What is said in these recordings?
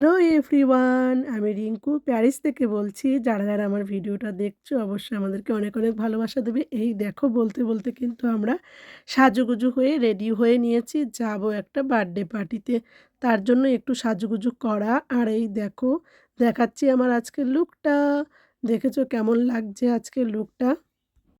Hello everyone আমি Rinku, Paris থেকে বলছি। যারা যারা আমার ভিডিওটা দেখছ, অবশ্যই আমাদেরকে অনেক অনেক ভালোবাসা দেবে। এই দেখো, বলতে বলতে কিন্তু আমরা সাজুগুজু হয়ে রেডি হয়ে নিয়েছি। যাব একটা বার্থডে পার্টিতে তার জন্য একটু সাজুগুজু করা। আর এই দেখো, দেখাচ্ছি আমার আজকের লুকটা দেখেছ কেমন লাগছে আজকের লুকটা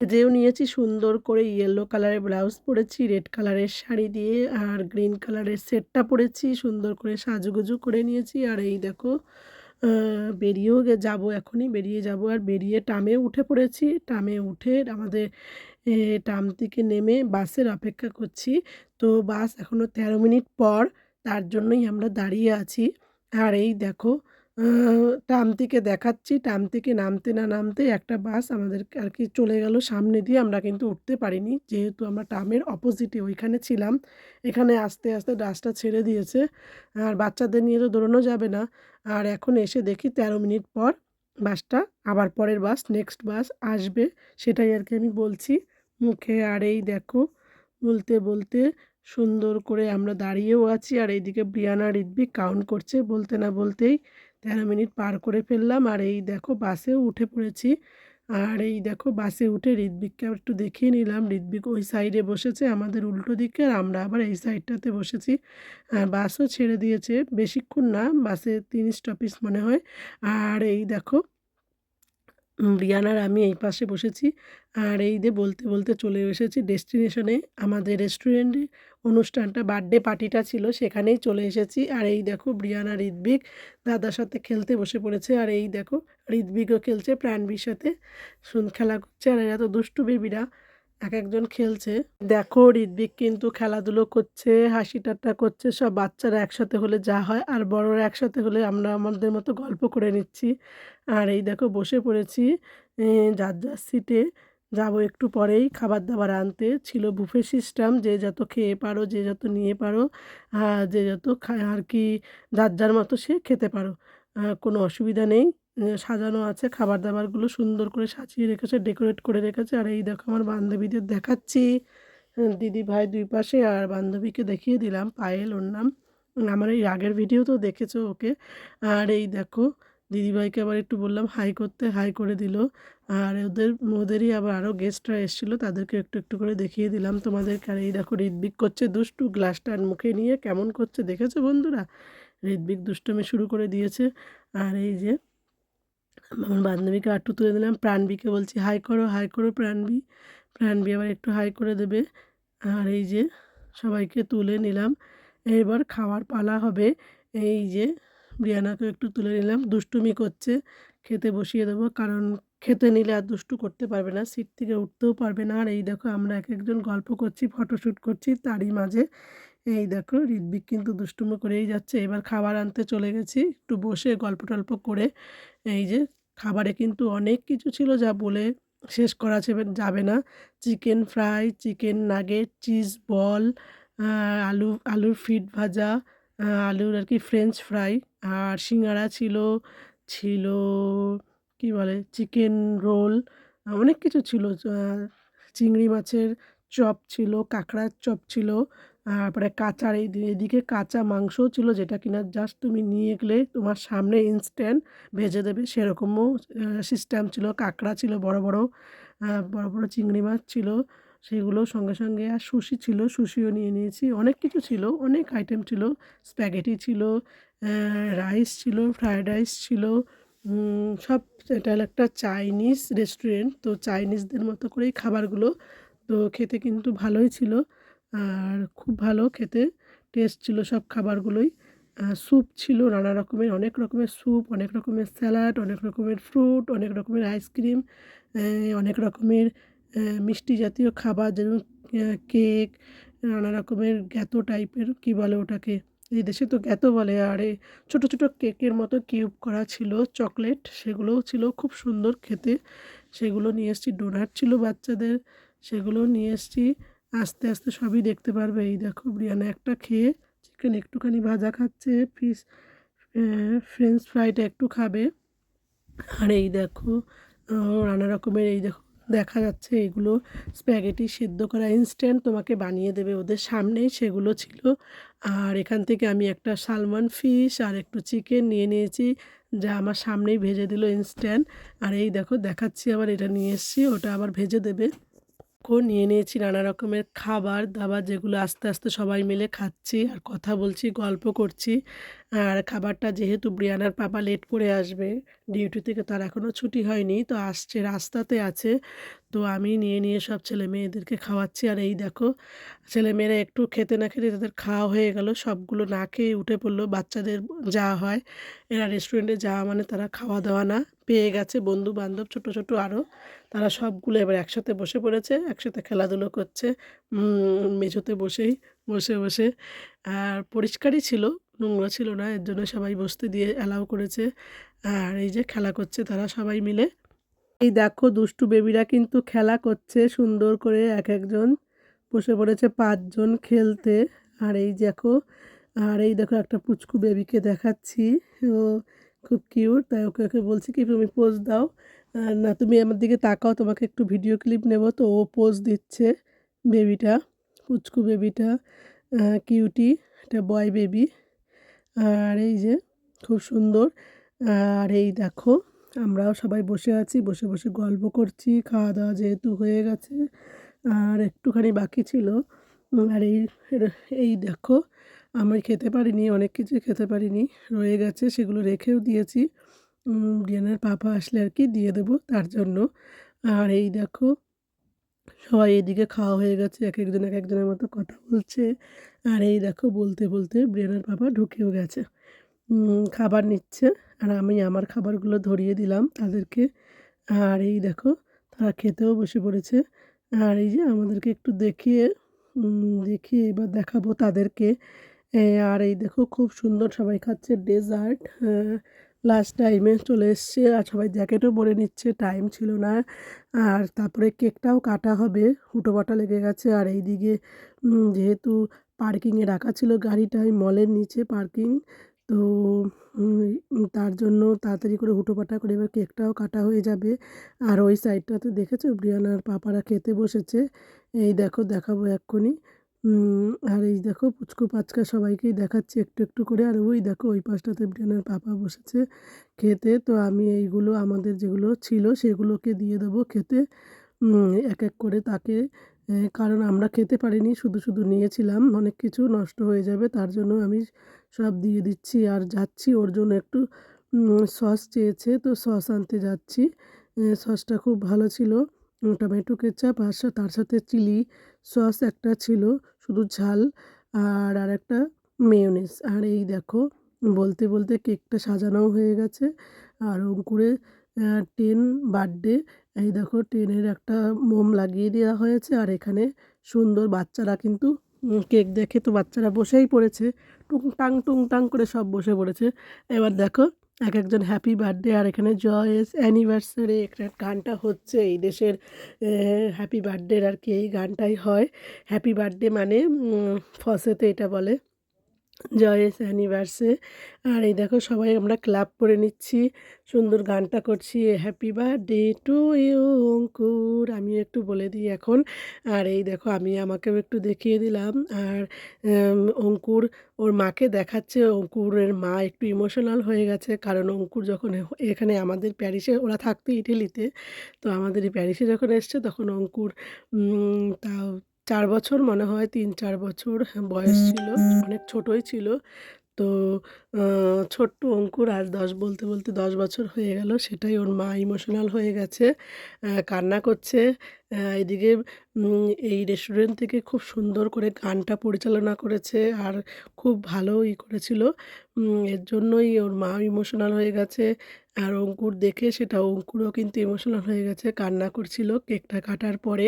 যেও নিয়েছি, সুন্দর করে ইয়েলো কালারের ব্লাউজ পরেছি রেড কালারের শাড়ি দিয়ে, আর গ্রিন কালারের সেটটা পরেছি, সুন্দর করে সাজুগুজু করে নিয়েছি, আর এই দেখো বেরিয়েও যাব এখনই, বেরিয়ে যাব, আর বেরিয়ে টামে উঠে পড়েছি, টামে উঠে আমাদের টাম থেকে নেমে বাসের অপেক্ষা করছি, তো বাস এখনও তেরো মিনিট পর, তার জন্যই আমরা দাঁড়িয়ে আছি, আর এই দেখো ট্রাম থেকে দেখাচ্ছি। ট্রাম থেকে নামতে না নামতে একটা বাস আমাদেরকে আর কি চলে গেল সামনে দিয়ে। আমরা কিন্তু উঠতে পারিনি। যেহেতু আমরা টামের অপোজিটে ওইখানে ছিলাম। এখানে আস্তে আস্তে বাসটা ছেড়ে দিয়েছে। আর বাচ্চাদের নিয়ে তো দৌড়ানো যাবে না। আর এখন এসে দেখি তেরো মিনিট পর বাসটা আবার পরের বাস নেক্সট বাস আসবে। সেটাই আর কি আমি বলছি। মুখে আর এই দেখো, বলতে বলতে সুন্দর করে আমরা দাঁড়িয়েও আছি। আর এইদিকে ব্রিয়ানা ঋদ্বিক কাউন্ট করছে। বলতে না বলতেই তেরো মিনিট পার করে ফেললাম। আর এই দেখো বাসেও উঠে পড়েছি। আর এই দেখো বাসে উঠে ঋদ্বিককে একটু দেখিয়ে নিলাম। ঋদ্বিক ওই সাইডে বসেছে, আমাদের উল্টো দিকে, আর আমরা আবার এই সাইডটাতে বসেছি। বাসও ছেড়ে দিয়েছে, বেশিক্ষণ না, বাসে তিন স্টপিস মনে হয়। আর এই দেখো রিয়ানার আমি এই পাশে বসেছি। আর এই যে বলতে বলতে চলে এসেছি ডেস্টিনেশনে আমাদের রেস্টুরেন্টে অনুষ্ঠানটা বার্থডে পার্টিটা ছিল, সেখানেই চলে এসেছি। আর এই দেখো ব্রিয়ানা ঋদ্বিক দাদার সাথে খেলতে বসে পড়েছে। আর এই দেখো ঋদ্বিকও খেলছে, প্রাণবীর সাথে শুন খেলা করছে। আর এরা তো দুষ্টু বেবিরা, এক একজন খেলছে। দেখো ঋদ্বিক কিন্তু খেলাধুলো করছে হাসি ঠাট্টা করছে, সব বাচ্চারা একসাথে হলে যা হয়। আর বড়রা একসাথে হলে আমরা আমাদের মতো গল্প করে নিচ্ছি। আর এই দেখো, বসে পড়েছি যার যার সিটে যাব একটু পরেই খাবার দাবার আনতে। ছিল বুফে সিস্টেম যে যত খেয়ে পারো, যে যত নিয়ে পারো যে যত আর কি যার যার মতো সে খেতে পারো। কোনো অসুবিধা নেই। সাজানো আছে খাবার দাবারগুলো সুন্দর করে সাজিয়ে রেখেছে ডেকোরেট করে রেখেছে। আর এই দেখো আমার বান্ধবীদের দেখাচ্ছি। দিদি ভাই দুই পাশে আর বান্ধবীকে দেখিয়ে দিলাম, পায়েল ওর নাম। আমার এই আগের ভিডিও তো দেখেছ ওকে। আর এই দেখো দিদিভাইকে আবার একটু বললাম হাই করতে হাই করে দিল। আর ওদের, ওদেরই আবার আরও গেস্টরা এসেছিল, তাদেরকে একটু একটু করে দেখিয়ে দিলাম তোমাদেরকে। আর এই দেখো ঋদ্বিক করছে দুষ্টু গ্লাসটার মুখে নিয়ে কেমন করছে দেখেছ বন্ধুরা? ঋদ্বিক দুষ্টমি শুরু করে দিয়েছে। আর এই যে আমার বান্ধবীকে আটটু তুলে দিলাম, প্রাণবীকে বলছি, হাই করো হাই করো প্রাণবী। প্রাণবী আবার একটু হাই করে দেবে। আর এই যে সবাইকে তুলে নিলাম। এবার খাওয়ার পালা হবে। এই যে ব্রিয়ানাকে একটু তুলে নিলাম। দুষ্টুমি করছে, খেতে বসিয়ে দেবো, কারণ খেতে নিলে আর দুষ্টু করতে পারবে না, সিট থেকে উঠতেও পারবে না। আর এই দেখো আমরা এক একজন গল্প করছি ফটোশ্যুট করছি, তারই মাঝে এই দেখো ঋদ্বিক কিন্তু দুষ্টুমো করেই যাচ্ছে। এবার খাবার আনতে চলে গেছি, একটু বসে গল্প টল্প করে এই যে খাবারে কিন্তু অনেক কিছু ছিল যা বলে শেষ করা যাবে না। Chicken fry, chicken nugget, cheese ball আলু, আলুর ফিট ভাজা আলুর আর কি ফ্রেঞ্চ ফ্রাই। আর সিঙ্গারা ছিল ছিল কি বলে চিকেন রোল অনেক কিছু ছিল। চিংড়ি মাছের চপ ছিল, কাঁকড়ার চপ ছিল, তারপরে কাঁচার এদিকে কাঁচা মাংসও ছিল যেটা কিনা জাস্ট তুমি নিয়ে গেলে তোমার সামনে ইনস্ট্যান্ট ভেজে দেবে। সেরকমও সিস্টেম ছিল। কাঁকড়া ছিল, বড় বড় বড় বড় চিংড়ি মাছ ছিল, সেগুলো সঙ্গে সঙ্গে আর সুশি ছিল, সুশিও নিয়ে নিয়েছি। অনেক কিছু ছিল, অনেক আইটেম ছিল। স্প্যাগেটি ছিল রাইস ছিল ফ্রায়েড রাইস ছিল সব এটা একটা চাইনিজ রেস্টুরেন্ট তো চাইনিজদের মতো করেই খাবারগুলো, তো খেতে কিন্তু ভালোই ছিল। আর খুব ভালো খেতে টেস্ট ছিল সব খাবারগুলোই। স্যুপ ছিল নানা রকমের, অনেক রকমের স্যুপ অনেক রকমের স্যালাড অনেক রকমের ফ্রুট অনেক রকমের আইসক্রিম অনেক রকমের মিষ্টি জাতীয় খাবার যেমন কেক নানা রকমের গ্যাতো টাইপের কী বলে ওটাকে? দেশে তো গ্যাতো বলে, আর ছোটো ছোটো কেকের মতো কিউব করা ছিল, চকলেট, সেগুলোও ছিল খুব সুন্দর খেতে। সেগুলো নিয়ে এসেছি, ডোনাট ছিল বাচ্চাদের, সেগুলো নিয়ে এসেছি, আস্তে আস্তে সবই দেখতে পারবে। এই দেখো, বিরিয়ানি একটা খেয়ে চিকেন একটুখানি ভাজা খাচ্ছে ফিস ফ্রেঞ্চ ফ্রাইটা একটু খাবে। আর এই দেখো নানা রকমের এই দেখো দেখা যাচ্ছে এগুলো স্প্যাগেটি সেদ্ধ করা ইনস্ট্যান্ট তোমাকে বানিয়ে দেবে ওদের সামনেই সেগুলো ছিল। আর এখান থেকে আমি একটা সালমান ফিশ আর একটু চিকেন নিয়ে নিয়েছি, যা আমার সামনেই ভেজে দিল ইনস্ট্যান্ট আর এই দেখো, দেখাচ্ছি আবার এটা নিয়ে এসছি, ওটা আবার ভেজে দেবে। কো নিয়ে নিয়েছি নানা রকমের খাবার, দাবার যেগুলো আস্তে আস্তে সবাই মিলে খাচ্ছি আর কথা বলছি, গল্প করছি। আর খাবারটা যেহেতু ব্রিয়ানার পাপা লেট করে আসবে ডিউটি থেকে তার এখনও ছুটি হয়নি, তো আসছে, রাস্তাতে আছে। তো আমি নিয়ে নিয়ে সব ছেলে মেয়েদেরকে খাওয়াচ্ছি। আর এই দেখো ছেলেমেয়েরা একটু খেতে না খেতে তাদের খাওয়া হয়ে গেল। সবগুলো না খেয়ে উঠে পড়ল। বাচ্চাদের যাওয়া হয়। এরা রেস্টুরেন্টে যাওয়া মানে তারা খাওয়া দাওয়া না পেয়ে গেছে। বন্ধু বান্ধব ছোটো ছোটো আরও তারা সবগুলো এবার একসাথে বসে পড়েছে, একসাথে খেলাধুলো করছে। মেঝোতে বসেই, বসে বসে। আর পরিষ্কারই ছিল, নোংরা ছিল না। এর জন্য সবাই বসতে দিয়ে অ্যালাউ করেছে। আর এই যে খেলা করছে তারা সবাই মিলে। এই দেখো দুষ্টু বেবিরা কিন্তু খেলা করছে সুন্দর করে এক একজন বসে পড়েছে পাঁচজন খেলতে। আর এই দেখো, আর এই দেখো একটা পুচকু বেবিকে দেখাচ্ছি। ও খুব কিউট, তাই ওকে ওকে বলছি কি, তুমি পোজ দাও। আর না, তুমি আমার দিকে তাকাও, তোমাকে একটু ভিডিও ক্লিপ নেব। তো ও পোজ দিচ্ছে বেবিটা, পুচকু বেবিটা। কিউটি এটা বয় বেবি আর এই যে, খুব সুন্দর। আর এই দেখো আমরাও সবাই বসে আছি, বসে বসে গল্প করছি, খাওয়া দাওয়া যেহেতু হয়ে গেছে, আর একটুখানি বাকি ছিল। আর এই এই দেখো, আমি খেতে পারিনি, অনেক কিছু খেতে পারিনি, রয়ে গেছে, সেগুলো রেখেও দিয়েছি। রিয়ানের পাপা আসলে আর কি দিয়ে দেবো তার জন্য। আর এই দেখো, সবাই এদিকে খাওয়া হয়ে গেছে, এক একজন এক একজনের মতো কথা বলছে। আর এই দেখো, বলতে বলতে ব্রিয়ানের পাপা ঢুকেও গেছে। খাবার নিচ্ছে। আর আমি আমার খাবারগুলো ধরিয়ে দিলাম তাদেরকে। আর এই দেখো, তারা খেতেও বসে পড়েছে। আর এই যে আমাদেরকে একটু দেখিয়ে দেখিয়ে এবার দেখাবো তাদেরকে। আর এই দেখো, খুব সুন্দর সবাই খাচ্ছে ডেজার্ট। লাস্ট টাইমে চলে এসছে আর সবাই জ্যাকেটও পরে নিচ্ছে টাইম ছিল না। আর তারপরে কেকটাও কাটা হবে হুটোপাটা লেগে গেছে। আর এই দিকে যেহেতু পার্কিংয়ে রাখা ছিল গাড়িটাই মলের নিচে পার্কিং তো তার জন্য তাড়াতাড়ি করে হুটোপাটা করে এবার কেকটাও কাটা হয়ে যাবে। আর ওই সাইডটাতে দেখেছ? ব্রিয়ানার পাপারা খেতে বসেছে। এই দেখো, দেখাবো এক্ষুনি। আর এই দেখো, পুচকু পাচকা সবাইকেই দেখাচ্ছি একটু একটু করে। আর ওই দেখো, ওই পাশটাতে ব্রিয়ানার পাপা বসেছে খেতে। তো আমি এইগুলো, আমাদের যেগুলো ছিল সেগুলোকে দিয়ে দেবো খেতে। এক এক করে তাকে কারণ আমরা খেতে পারিনি, শুধু শুধু নিয়েছিলাম। অনেক কিছু নষ্ট হয়ে যাবে, তার জন্য আমি সব দিয়ে দিচ্ছি আর যাচ্ছি। ওর জন্য একটু সস চেয়েছে তো সস আনতে যাচ্ছি। সসটা খুব ভালো ছিল। টমেটো কেচাপ আর তার সাথে চিলি সস একটা ছিল, শুধু ঝাল আর আর একটা মেয়োনিজ আর এই দেখো, বলতে বলতে কেকটা সাজানোও হয়ে গেছে। আর অঙ্কুরে টেন বার্থডে, এই দেখো টেনের একটা মোম লাগিয়ে দেওয়া হয়েছে। আর এখানে সুন্দর বাচ্চারা কিন্তু কেক দেখে তো বাচ্চারা বসেই পড়েছে। টুং টাং টুং টাং করে সব বসে পড়েছে। এবার দেখো, এক একজন হ্যাপি বার্থডে আর এখানে জয়েস অ্যানিভার্সারি একটা গানটা হচ্ছে। এই দেশের হ্যাপি বার্থডের আর কি এই গানটাই হয়। হ্যাপি বার্থডে মানে ফসেতে এটা বলে। জয়েস অ্যানিভার্সে আর এই দেখো সবাই আমরা ক্লাব করে নিচ্ছি। সুন্দর গানটা করছি। Happy birthday to you Ankur. আমি একটু বলে দিই এখন। আর এই দেখো আমি আমাকেও একটু দেখিয়ে দিলাম। আর অঙ্কুর ওর মাকে দেখাচ্ছে। অঙ্কুরের মা একটু ইমোশনাল হয়ে গেছে। কারণ অঙ্কুর যখন এখানে আমাদের প্যারিসে, ওরা থাকতো ইটালিতে। তো আমাদের এই প্যারিসে যখন এসছে, তখন অঙ্কুর তাও চার বছর মনে হয় তিন চার বছর বয়স ছিল অনেক ছোটই ছিল। তো ছোট্ট অঙ্কুর আজ দশ বলতে বলতে দশ বছর হয়ে গেল সেটাই ওর মা ইমোশনাল হয়ে গেছে কান্না করছে এদিকে এই রেস্টুরেন্ট থেকে খুব সুন্দর করে গানটা পরিচালনা করেছে আর খুব ভালো ই করেছিল। এর জন্যই ওর মা ইমোশনাল হয়ে গেছে আর অঙ্কুর দেখে সেটা অঙ্কুরও কিন্তু ইমোশনাল হয়ে গেছে, কান্না করছিল কেকটা কাটার পরে।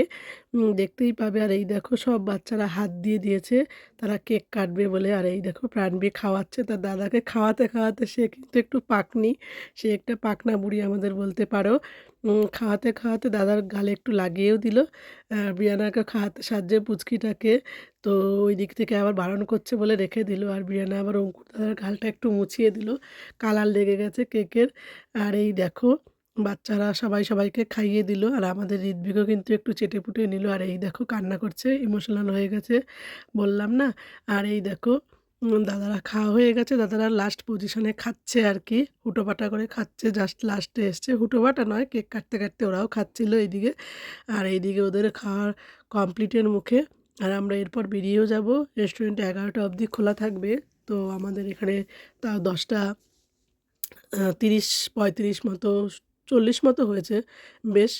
দেখতেই পাবে আর এই দেখো সব বাচ্চারা হাত দিয়ে দিয়েছে, তারা কেক কাটবে বলে। আর এই দেখো প্রাণবী খাওয়াচ্ছে, তার দাদাকে খাওয়াতে খাওয়াতে সে কিন্তু একটু পাকনি, সে একটা পাকনা বুড়ি আমাদের বলতে পারো। খাওয়াতে খাওয়াতে দাদার গালে একটু লাগিয়েও দিল। বিয়ানাকে খাওয়াতে সাহায্যে পুচকিটাকে তো ওই দিক থেকে আবার বারণ করছে বলে রেখে দিল। আর বিয়ানা আবার অঙ্কুর দাদার গালটা একটু মুছিয়ে দিল। কালার লেগে গেছে কেকের। আর এই দেখো, বাচ্চারা সবাই সবাইকে খাইয়ে দিল। আর আমাদের ঋত্বিকও কিন্তু একটু চেটেপুটে নিল। আর এই দেখো, কান্না করছে ইমোশনাল হয়ে গেছে, বললাম না? আর এই দেখো দাদারা খাওয়া হয়ে গেছে। দাদারা লাস্ট পজিশনে খাচ্ছে আর কি হুটোপাটা করে খাচ্ছে। জাস্ট লাস্টে এসছে। হুটোপাটা নয়, কেক কাটতে কাটতে ওরাও খাচ্ছিল এইদিকে। আর এইদিকে ওদের খাওয়ার কমপ্লিটের মুখে। আর আমরা এরপর বেরিয়েও যাব। রেস্টুরেন্ট এগারোটা অবধি খোলা থাকবে। তো আমাদের এখানে তাও দশটা তিরিশ, পঁয়ত্রিশ মতো, চল্লিশ মতো হয়েছে। বেশ।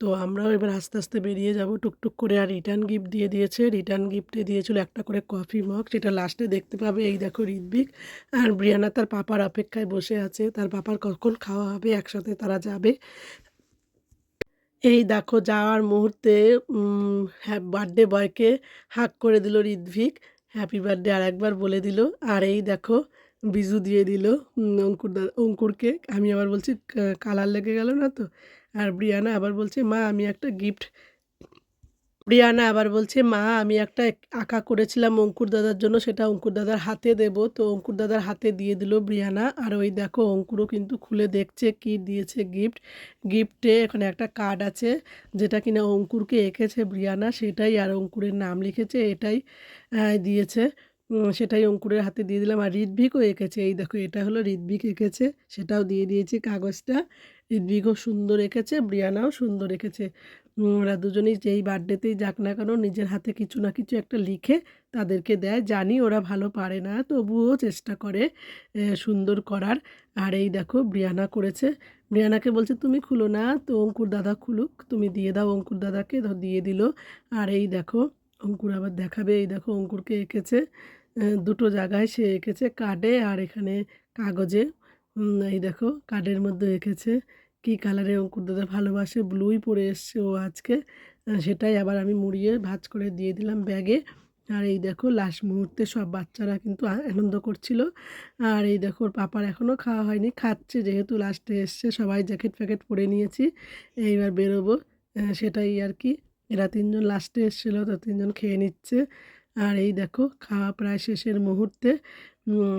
তো আমরাও এবার আস্তে আস্তে বেরিয়ে যাব। টুকটুক করে আর রিটার্ন গিফট দিয়ে দিয়েছে। রিটার্ন গিফটে দিয়েছিল একটা করে কফি মগ সেটা লাস্টে দেখতে পাবে। এই দেখো ঋদ্বিক আর ব্রিয়ানা তার পাপার অপেক্ষায় বসে আছে। তার পাপার কখন খাওয়া হবে, একসাথে তারা যাবে। এই দেখো যাওয়ার মুহূর্তে বার্থডে বয়কে হাক করে দিল ঋদ্ভিক হ্যাপি বার্থডে আর একবার বলে দিল। আর এই দেখো বিজু দিয়ে দিল অঙ্কুর অঙ্কুরকে। আমি আবার বলছি কালার লেগে গেল না তো? আর ব্রিয়ানা আবার বলছে, মা, আমি একটা গিফট ব্রিয়ানা আবার বলছে, মা, আমি একটা আঁকা করেছিলাম অঙ্কুর দাদার জন্য, সেটা অঙ্কুর দাদার হাতে দেব। তো অঙ্কুর দাদার হাতে দিয়ে দিল ব্রিয়ানা। আর ওই দেখো, অঙ্কুরও কিন্তু খুলে দেখছে কি দিয়েছে গিফট গিফটে এখানে একটা কার্ড আছে, যেটা কিনা অঙ্কুরকে এঁকেছে ব্রিয়ানা, সেটাই আর অঙ্কুরের নাম লিখেছে, এটাই দিয়েছে। সেটাই অঙ্কুরের হাতে দিয়ে দিলাম। আর ঋদ্ভিকও এঁকেছে। এই দেখো, এটা হলো ঋদ্ভিক এঁকেছে। সেটাও দিয়ে দিয়েছি কাগজটা। ঋদ্ভিকও সুন্দর এঁকেছে, ব্রিয়ানাও সুন্দর এঁকেছে। ওরা দুজনেই যেই বার্থডেতেই যাক না কেন নিজের হাতে কিছু না কিছু একটা লিখে তাদেরকে দেয়। জানি ওরা ভালো পারে না, তবুও চেষ্টা করে সুন্দর করার। আর এই দেখো, ব্রিয়ানা করেছে। ব্রিয়ানাকে বলছে, তুমি খুলো না, তো অঙ্কুর দাদা খুলুক। তুমি দিয়ে দাও, অঙ্কুর দাদাকে দিয়ে দিল। আর এই দেখো, অঙ্কুর আবার দেখাবে। এই দেখো, অঙ্কুরকে এঁকেছে। দুটো জায়গায় সে এঁকেছে কার্ডে আর এখানে কাগজে। এই দেখো, কার্ডের মধ্যে এঁকেছে কী কালারে অঙ্কুর দাদা ভালোবাসে, ব্লুই পরে এসছে ও আজকে। সেটাই আবার আমি মুড়িয়ে ভাজ করে দিয়ে দিলাম ব্যাগে। আর এই দেখো, লাস্ট মুহূর্তে সব বাচ্চারা কিন্তু আনন্দ করছিল। আর এই দেখো পাপার এখনও খাওয়া হয়নি, খাচ্ছে যেহেতু লাস্টে এসছে, সবাই জ্যাকেট ফ্যাকেট পরে নিয়েছি, এইবার বেরোবো। সেটাই আর কি, এরা তিনজন লাস্টে এসেছিল, তো তিনজন খেয়ে নিচ্ছে। আর এই দেখো, খাওয়া প্রায় শেষের মুহূর্তে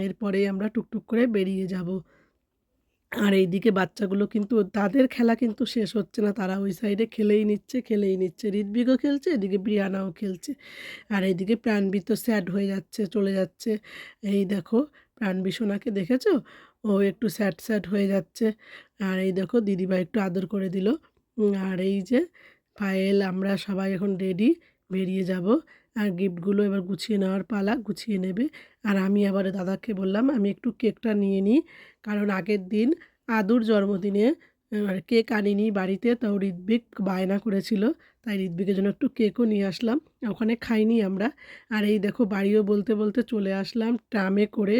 এরপরেই আমরা টুকটুক করে বেরিয়ে যাব। আর এইদিকে বাচ্চাগুলো কিন্তু, তাদের খেলা কিন্তু শেষ হচ্ছে না। তারা ওই সাইডে খেলেই নিচ্ছে খেলেই নিচ্ছে। ঋদ্বিকও খেলছে, এদিকে ব্রিয়ানাও খেলছে। আর এইদিকে প্রাণবী তো স্যাড হয়ে যাচ্ছে, চলে যাচ্ছে। এই দেখো, প্রাণবী সোনাকে দেখেছ? ও একটু স্যাড স্যাড হয়ে যাচ্ছে। আর এই দেখো দিদিভাই একটু আদর করে দিল। আর এই যে পায়েল আমরা সবাই এখন রেডি বেরিয়ে যাব। আর গিফটগুলো এবার গুছিয়ে নেওয়ার পালা, গুছিয়ে নেবে। আর আমি আবার দাদাকে বললাম, আমি একটু কেকটা নিয়ে নিই। কারণ আগের দিন আদুর জন্মদিনে কেক আনিনি বাড়িতে, তাও ঋদ্বিক বায়না করেছিল। তাই ঋদ্বিকের জন্য একটু কেকও নিয়ে আসলাম। ওখানে খাইনি আমরা। আর এই দেখো, বাড়িও বলতে বলতে চলে আসলাম ট্রামে করে।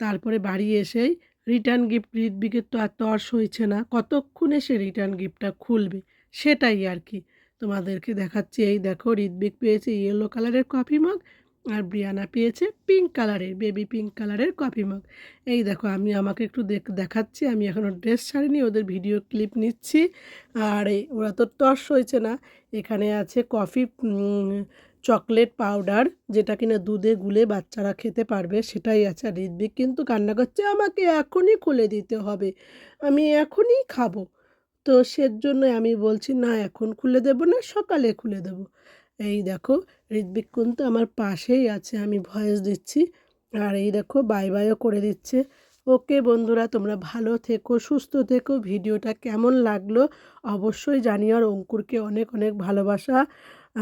তারপরে বাড়ি এসেই রিটার্ন গিফট ঋদ্বিকের তো আর তর্স হয়েছে না। কতক্ষণে সে রিটার্ন গিফটটা খুলবে? সেটাই আর কি। তোমাদেরকে দেখাচ্ছি, এই দেখো ঋদ্বিক পেয়েছে ইয়েলো কালারের কফি মগ আর ব্রিয়ানা পেয়েছে পিঙ্ক কালারের বেবি পিঙ্ক কালারের কফি মগ এই দেখো, আমি আমাকে একটু দেখ- দেখাচ্ছি, আমি এখনও ড্রেস ছাড়িনি, ওদের ভিডিও ক্লিপ নিচ্ছি। আর এই, ওরা তো টস হয়েছে না, এখানে আছে কফি চকলেট পাউডার যেটা কিনা দুধে গুলে বাচ্চারা খেতে পারবে, সেটাই আছে। আর ঋদ্বিক কিন্তু কান্না করছে, আমাকে এখনই খুলে দিতে হবে, আমি এখনই খাব। তো সেজন্য আমি বলছি, না, এখন খুলে দেবো না, সকালে খুলে দেবো। এই দেখো ঋদ্বিক কিন্তু আমার পাশেই আছে, আমি ভয়েস দিচ্ছি। আর এই দেখো, বাই বাইও করে দিচ্ছে। ওকে বন্ধুরা, তোমরা ভালো থেকো, সুস্থ থেকো। ভিডিওটা কেমন লাগল অবশ্যই জানিও। আর অঙ্কুরকে অনেক অনেক ভালোবাসা।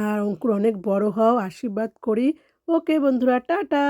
আর অঙ্কুর অনেক বড় হও, আশীর্বাদ করি। ওকে বন্ধুরা, টাটা!